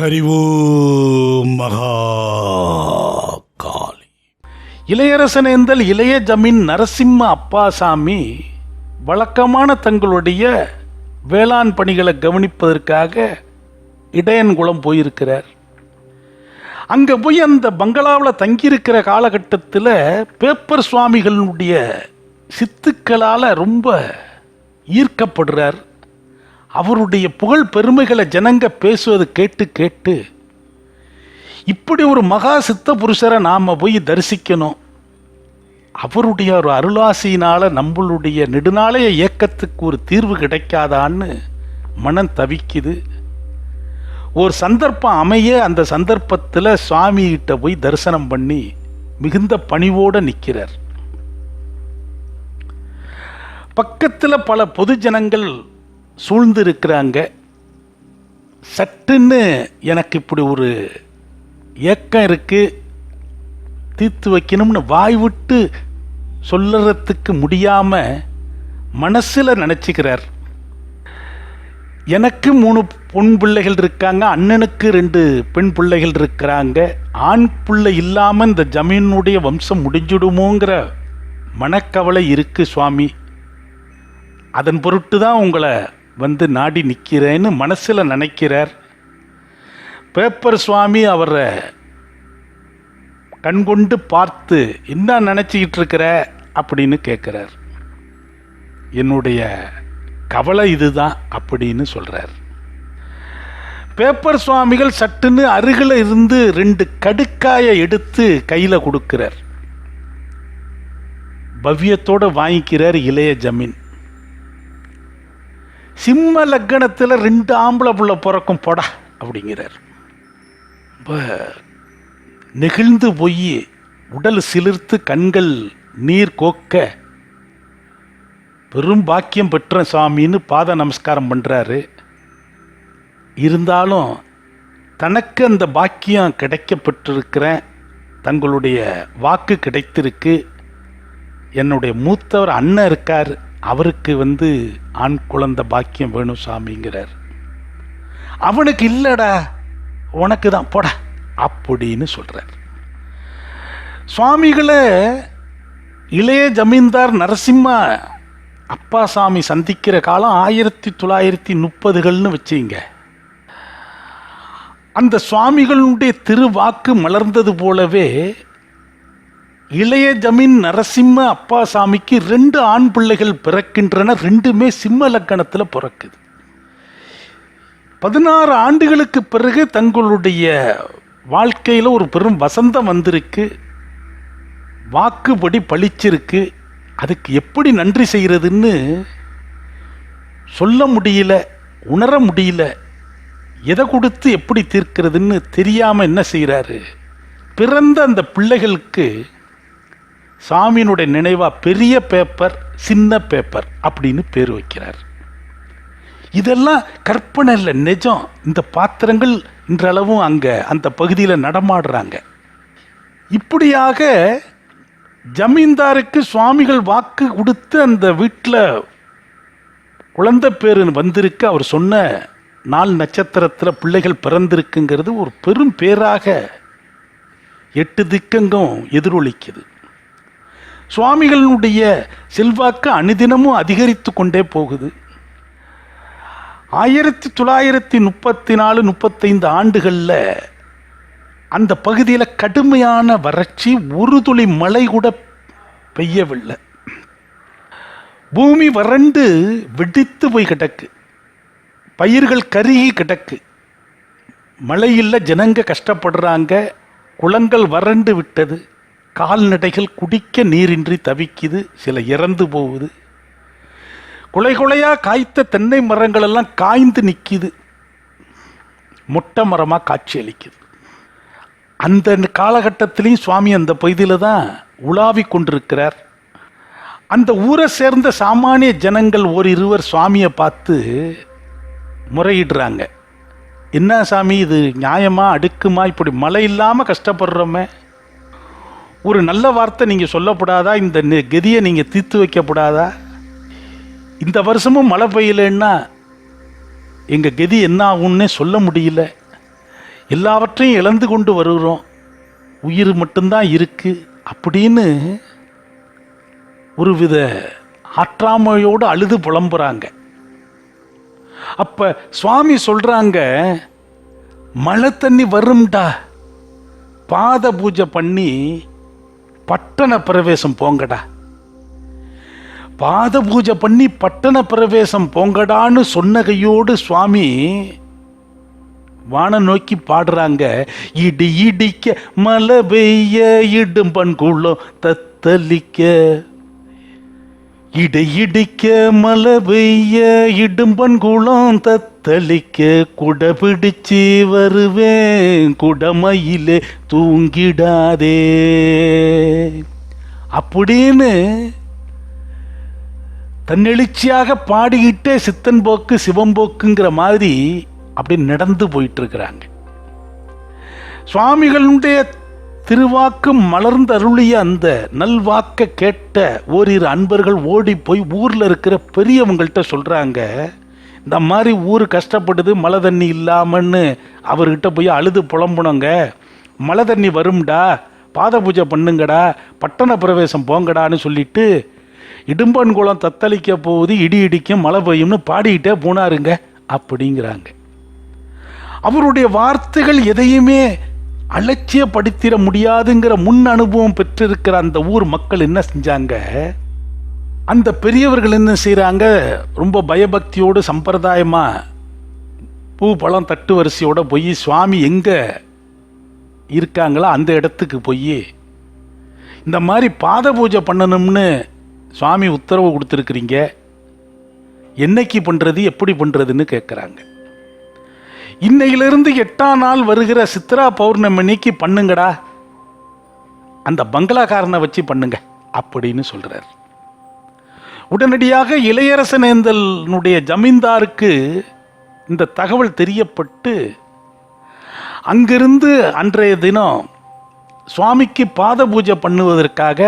ஹரிவோ மகா காளி இளையரசனேந்தல் இளைய ஜமீன் நரசிம்ம அப்பாசாமி வழக்கமான தங்களுடைய வேளாண் பணிகளை கவனிப்பதற்காக இடையன்குளம் போயிருக்கிறார். அங்கே போய் அந்த பங்களாவில் தங்கியிருக்கிற காலகட்டத்தில் பேப்பர் சுவாமிகளுடைய சித்துக்களால் ரொம்ப ஈர்க்கப்படுறார். அவருடைய புகழ் பெருமைகளை ஜனங்க பேசுவது கேட்டு கேட்டு இப்படி ஒரு மகா சித்த புருஷரை நாம் போய் தரிசிக்கணும். அவருடைய ஒரு அருளாசியினால் நம்மளுடைய நெடுநாளைய இயக்கத்துக்கு ஒரு தீர்வு கிடைக்காதான்னு மனம் தவிக்குது. ஒரு சந்தர்ப்பம் அமைய அந்த சந்தர்ப்பத்தில் சுவாமிகிட்ட போய் தரிசனம் பண்ணி மிகுந்த பணிவோடு நிற்கிறார் பக்கத்தில் பல பொதுஜனங்கள் சூழ்ந்து இருக்கிறாங்க சட்டுன்னு எனக்கு இப்படி ஒரு ஏக்கம் இருக்குது தீர்த்து வைக்கணும்னு வாய் விட்டு சொல்லறதுக்கு முடியாமல் மனசில் நினச்சிக்கிறார். எனக்கு மூணு பொன் பிள்ளைகள் இருக்காங்க அண்ணனுக்கு ரெண்டு பெண் பிள்ளைகள் இருக்கிறாங்க. ஆண் பிள்ளை இல்லாமல் இந்த ஜமீனுடைய வம்சம் முடிஞ்சிடுமோங்கிற மனக்கவலை இருக்குது சுவாமி. அதன் பொருட்டு தான் உங்களை வந்து நாடி நிற்கிறேன்னு மனசில் நினைக்கிறார். பேப்பர் சுவாமி அவரை கண்கொண்டு பார்த்து என்ன நினச்சிக்கிட்டு இருக்கிற? அப்படின்னு கேட்குறார் என்னுடைய கவலை இதுதான் அப்படின்னு சொல்கிறார் பேப்பர் சுவாமிகள் சட்டுன்னு அருகில் இருந்து ரெண்டு கடுக்காயை எடுத்து கையில் கொடுக்கிறார். பவ்யத்தோடு வாங்கிக்கிறார் இளைய ஜமீன். சிம்ம லக்கணத்தில் ரெண்டு ஆம்பளை புள்ள பிறக்கும் போடா அப்படிங்கிறார். ரொம்ப நெகிழ்ந்து போய் உடல் சிலிர்த்து கண்கள் நீர் கோக்க பெரும் பாக்கியம் பெற்ற சாமின்னு பாத நமஸ்காரம் பண்ணுறாரு இருந்தாலும் தனக்கு அந்த பாக்கியம் கிடைக்கப்பட்டிருக்கிற தங்களுடைய வாக்கு கிடைத்திருக்கு என்னுடைய மூத்தவர் அண்ணன் இருக்கார். அவருக்கு வந்து ஆண் குழந்தை பாக்கியம் வேணும் சாமிங்கிறார். அவனுக்கு இல்லைடா உனக்கு தான் போடா அப்படின்னு சொல்கிறார் சுவாமிகளை இளைய ஜமீன்தார் நரசிம்ம அப்பாசாமி சந்திக்கிற காலம் ஆயிரத்தி தொள்ளாயிரத்தி முப்பதுகள்னு வச்சுங்க. அந்த சுவாமிகளுடைய திருவாக்கு மலர்ந்தது போலவே இளைய ஜமீன் நரசிம்ம அப்பாசாமிக்கு ரெண்டு ஆண் பிள்ளைகள் பிறக்கின்றன ரெண்டுமே சிம்ம லக்கணத்தில் பிறக்குது. பதினாறு ஆண்டுகளுக்கு பிறகு தங்களுடைய வாழ்க்கையில் ஒரு பெரும் வசந்தம் வந்திருக்கு. வாக்குப்படி பளிச்சிருக்கு அதுக்கு எப்படி நன்றி செய்கிறதுன்னு சொல்ல முடியல உணர முடியல. எதை கொடுத்து எப்படி தீர்க்கிறதுன்னு தெரியாமல் என்ன செய்கிறாரு பிறந்த அந்த பிள்ளைகளுக்கு சாமியினுடைய நினைவாக பெரிய பேப்பர் சின்ன பேப்பர் அப்படின்னு பேர் வைக்கிறார். இதெல்லாம் கற்பனை இல்லை நிஜம். இந்த பாத்திரங்கள் இன்றளவும் அங்கே அந்த பகுதியில் நடமாடுறாங்க. இப்படியாக ஜமீன்தாருக்கு சுவாமிகள் வாக்கு கொடுத்து அந்த வீட்டில் குழந்தை பேர் வந்திருக்கு. அவர் சொன்ன நாள் நட்சத்திரத்தில் பிள்ளைகள் பிறந்திருக்குங்கிறது ஒரு பெரும் பேராக எட்டு திக்கங்கும் எதிரொலிக்குது. சுவாமிகளினுடைய செல்வாக்கு அனுதினமும் அதிகரித்து கொண்டே போகுது. ஆயிரத்தி தொள்ளாயிரத்தி முப்பத்தி நாலு முப்பத்தைந்து ஆண்டுகளில் அந்த பகுதியில் கடுமையான வறட்சி ஒரு துளி மழை கூட பெய்யவில்லை. பூமி வறண்டு வெடித்து போய் கிடக்கு. பயிர்கள் கருகி கிடக்கு. மழையில் ஜனங்க கஷ்டப்படுறாங்க. குளங்கள் வறண்டு விட்டது. கால்நடைகள் குடிக்க நீரின்றி தவிக்குது சில இறந்து போகுது. குலை குலையாக காய்த்த தென்னை மரங்கள் எல்லாம் காய்ந்து நிற்கிது மொட்டை மரமாக காட்சி அளிக்குது. அந்த காலகட்டத்திலையும் சுவாமி அந்த பகுதியில் தான் உலாவி கொண்டிருக்கிறார். அந்த ஊரை சேர்ந்த சாமானிய ஜனங்கள் ஒரு இருவர் சுவாமியை பார்த்து முறையிடுறாங்க. என்ன சாமி இது நியாயமா அடுக்குமா? இப்படி மழை இல்லாமல் கஷ்டப்படுறோமே. ஒரு நல்ல வார்த்தை நீங்கள் சொல்லப்படாதா? இந்த நெ- கதியை நீங்கள் தீர்த்து வைக்கப்படாதா? இந்த வருஷமும் மழை பெய்யலைன்னா எங்கள் கதி என்ன ஆகும்னே சொல்ல முடியல. எல்லாவற்றையும் இழந்து கொண்டு வருகிறோம். உயிர் மட்டும்தான் இருக்குது அப்படின்னு ஒருவித ஆற்றாமையோடு அழுது புலம்புறாங்க. அப்போ சுவாமி சொல்கிறாங்க மழை தண்ணி வரும்டா. பாத பூஜை பண்ணி பட்டண பிரவேசம் போங்கடா. பாத பூஜை பண்ணி பட்டண பிரவேசம் போங்கடான்னு சொன்ன கையோடு சுவாமி வான நோக்கி பாடுறாங்க. இடி இடிக்க மழை பெய்ய இடும் குளம் தத்தளிக்க. இடி இடிக்க மழை பெய்ய இடும் பண்குளம் தத்த குட பிடிச்சு வருவேன். குடமையிலே தூங்கிடாதே. அப்படின்னு தன்னெழுச்சியாக பாடிக்கிட்டே சித்தன் போக்கு சிவம்போக்குங்கிற மாதிரி அப்படி நடந்து போயிட்டு இருக்கிறாங்க சுவாமிகளுடைய திருவாக்கு மலர்ந்து அருளிய அந்த நல்வாக்க கேட்ட ஓரிரு அன்பர்கள் ஓடி போய் ஊர்ல இருக்கிற பெரியவங்கள்ட்ட சொல்றாங்க இந்த மாதிரி ஊர் கஷ்டப்படுது மழை தண்ணி இல்லாமன்னு அவர்கிட்ட போய் அழுது புலம்புனோங்க. மழை தண்ணி வரும்டா பாத பூஜை பண்ணுங்கடா பட்டண பிரவேசம் போங்கடான்னு சொல்லிட்டு இடும்பன்குளம் தத்தளிக்க போகுது இடி இடிக்கும் மழை பெய்யும்னு பாடிக்கிட்டே போனாருங்க அப்படிங்கிறாங்க. அவருடைய வார்த்தைகள் எதையுமே அலட்சியப்படுத்திட முடியாதுங்கிற முன் அனுபவம் பெற்றிருக்கிற அந்த ஊர் மக்கள் என்ன செஞ்சாங்க? அந்த பெரியவர்கள் என்ன செய்கிறாங்க ரொம்ப பயபக்தியோடு சம்பிரதாயமாக பூ பழம் தட்டு வரிசையோடு போய் சுவாமி எங்கே இருக்காங்களோ? அந்த இடத்துக்கு போய் இந்த மாதிரி பாத பூஜை பண்ணணும்னு சுவாமி உத்தரவு கொடுத்துருக்குறீங்க. என்னைக்கு பண்ணுறது எப்படி பண்ணுறதுன்னு கேட்குறாங்க இன்னையிலிருந்து எட்டாம் நாள் வருகிற சித்ரா பௌர்ணமிக்கு பண்ணுங்கடா. அந்த பங்களாக்காரனை வச்சு பண்ணுங்க அப்படின்னு சொல்கிறார் உடனடியாக இளையரசனேந்தலனுடைய ஜமீன்தாருக்கு இந்த தகவல் தெரியப்பட்டு அங்கிருந்து அன்றைய தினம் சுவாமிக்கு பாத பூஜை பண்ணுவதற்காக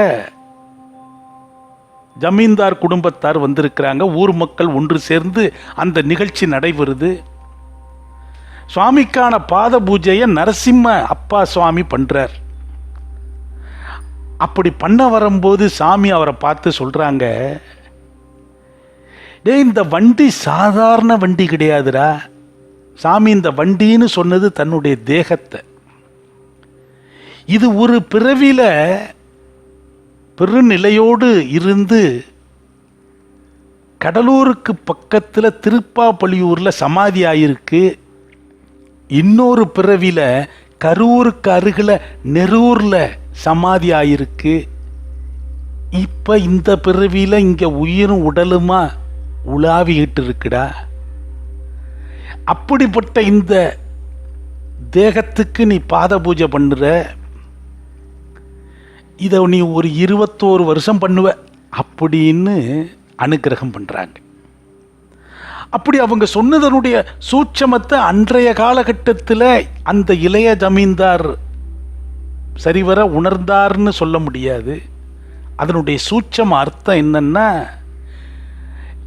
ஜமீன்தார் குடும்பத்தார் வந்திருக்கிறாங்க. ஊர் மக்கள் ஒன்று சேர்ந்து அந்த நிகழ்ச்சி நடைபெறுது. சுவாமிக்கான பாத பூஜையை நரசிம்ம அப்பா சுவாமி பண்ணுறார் அப்படி பண்ண வரும்போது சாமி அவரை பார்த்து சொல்கிறாங்க டேய் இந்த வண்டி சாதாரண வண்டி கிடையாதுடா. சாமி இந்த வண்டின்னு சொன்னது தன்னுடைய தேகத்தை. இது ஒரு பிறவியில் பெருநிலையோடு இருந்து கடலூருக்கு பக்கத்தில் திருப்பாப்பள்ளியூரில் சமாதி ஆயிருக்கு. இன்னொரு பிறவியில் கரூருக்கு அருகில் நெரூரில் சமாதி ஆயிருக்கு. இப்போ இந்த பிறவியில் இங்கே உயிரும் உடலுமா? உலாவிக்கிட்டு இருக்குடா அப்படிப்பட்ட இந்த தேகத்துக்கு நீ பாத பூஜை பண்ணுற இதை நீ ஒரு இருபத்தோரு வருஷம் பண்ணுவ அப்படின்னு அனுக்கிரகம் பண்ணுறாங்க அப்படி அவங்க சொன்னதனுடைய சூட்சமத்தை அன்றைய காலகட்டத்தில் அந்த இளைய ஜமீன்தார் சரிவர உணர்ந்தார்னு சொல்ல முடியாது. அதனுடைய சூட்சம் அர்த்தம் என்னென்னா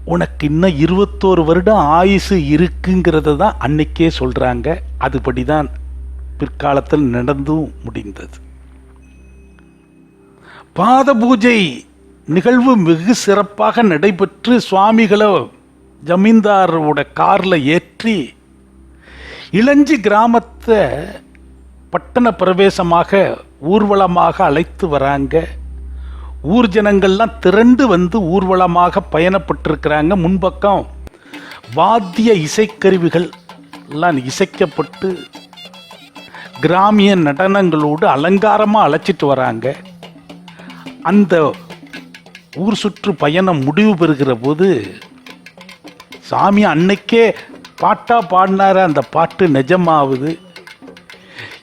உனக்கு இன்னும் இருபத்தோரு வருடம் ஆயுசு இருக்குங்கிறத தான் அன்னைக்கே சொல்கிறாங்க அதுபடி தான் பிற்காலத்தில் நடந்தும் முடிந்தது. பாத பூஜை நிகழ்வு வெகு சிறப்பாக நடைபெற்று சுவாமிகளை ஜமீன்தாரோட காரில் ஏற்றி இளஞ்சி கிராமத்தை பட்டண பிரவேசமாக ஊர்வலமாக அழைத்து வராங்க. ஊர் ஜனங்கள்லாம் திரண்டு வந்து ஊர்வலமாக பயணப்பட்டிருக்கிறாங்க. முன்பக்கம் வாத்திய இசைக்கருவிகள் எல்லாம் இசைக்கப்பட்டு கிராமிய நடனங்களோடு அலங்காரமாக அழைச்சிட்டு வராங்க. அந்த ஊர் சுற்று பயணம் முடிவு பெறுகிற போது சாமி அன்னைக்கே பாட்டாக பாடினார? அந்த பாட்டு நிஜமாவுது?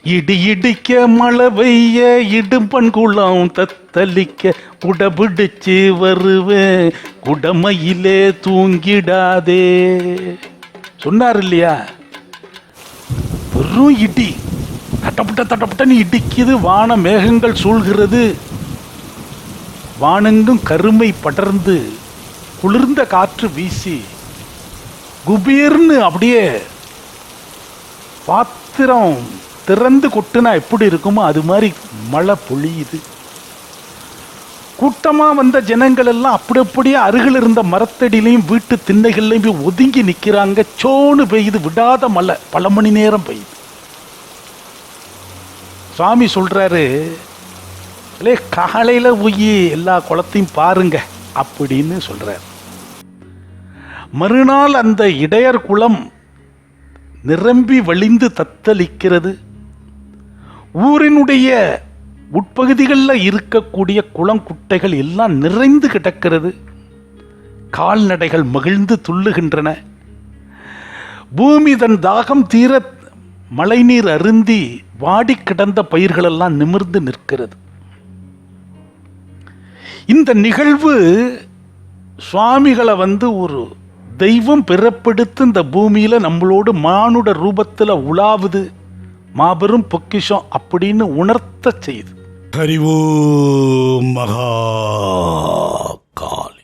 இடி இடிக்க மழை பெய்ய இடும்பன் குளம் தத்தளிக்க குடபிடிச்சு வருவேன். குடமையிலே தூங்கிடாதே. சொன்னார் இல்லையா? வெறும் இடி. தட்டப்பட்ட தட்டப்பட்டன்னு இடிக்குது வான மேகங்கள் சூழ்கிறது. வானெங்கும் கருமை படர்ந்து குளிர்ந்த காற்று வீசி குபீர்னு அப்படியே பாத்திரம் திறந்து கொட்டுனா எப்படி இருக்குமோ அது மாதிரி மழை பொழியுது. கூட்டமா வந்த ஜனங்கள் எல்லாம் அப்படி அப்படியே அருகில் இருந்த மரத்தடியிலையும் வீட்டு திண்ணைகள்லையும் போய் ஒதுங்கி நிற்கிறாங்க சோனு பெய்யுது விடாத மழை. பல மணி நேரம் பெய்யுது. சுவாமி சொல்றாரு "அலே, காலையில் போய் எல்லா குளத்தையும் பாருங்க அப்படின்னு சொல்கிறார் மறுநாள் அந்த இடையர் குளம் நிரம்பி வழிந்து தத்தளிக்கிறது. ஊரினுடைய உட்பகுதிகளில் இருக்கக்கூடிய குளம் குட்டைகள் எல்லாம் நிறைந்து கிடக்கிறது. கால்நடைகள் மகிழ்ந்து துள்ளுகின்றன. பூமி தன் தாகம் தீர மழைநீர் அருந்தி வாடி கிடந்த பயிர்களெல்லாம் நிமிர்ந்து நிற்கிறது. இந்த நிகழ்வு சுவாமிகளை வந்து ஒரு தெய்வம் பிறப்பெடுத்து இந்த பூமியில் நம்மளோடு மானுட ரூபத்தில் உலாவுது. மாபெரும் பொக்கிஷம் அப்படின்னு உணர்த்த செய்யுது ஹரிவோம் மகா கால்